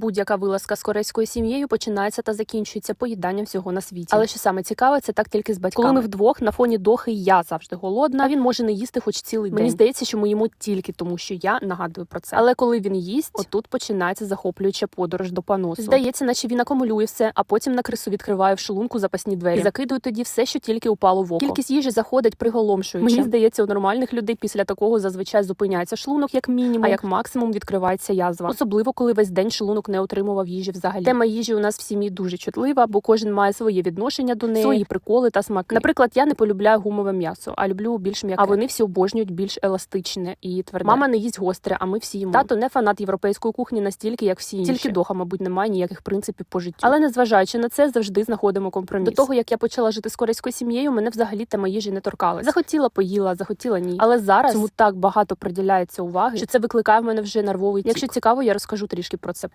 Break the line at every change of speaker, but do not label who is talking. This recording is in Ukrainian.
Будь-яка вилазка з корейською сім'єю починається та закінчується поїданням всього на світі. Але що саме цікаве, це так тільки з батьками. Коли ми вдвох на фоні дохи я завжди голодна, а він може не їсти хоч цілий день. Мені здається, що ми їмо тільки тому, що я нагадую про це. Але коли він їсть, отут починається захоплююча подорож до поносу. Здається, наче він акумулює все, а потім на крису відкриває в шлунку запасні двері. І закидує тоді все, що тільки упало в око. Кількість їжі заходить приголомшуючи. Мені здається, у нормальних людей після такого зазвичай зупиняється шлунок як мінімум, а як максимум відкривається язва. Особливо, коли весь день шлунок не отримував їжі взагалі. Тема їжі у нас в сім'ї дуже чутлива, бо кожен має своє відношення до неї, свої приколи та смаки. Наприклад, я не полюбляю гумове м'ясо, а люблю більш м'яке. А вони всі обожнюють більш еластичне і тверде. Мама не їсть гостре, а ми всі їмо. Тато не фанат європейської кухні настільки, як всі інші. Тільки доха, мабуть, немає ніяких принципів по життю. Але незважаючи на це, завжди знаходимо компроміс. До того як я почала жити з корейською сім'єю, мене взагалі тема їжі не торкалась. Захотіла, поїла, захотіла ні. Але зараз цьому так багато приділяється уваги, що це викликає в мене вже нервовий. Якщо цікаво, я розкажу трішки про це.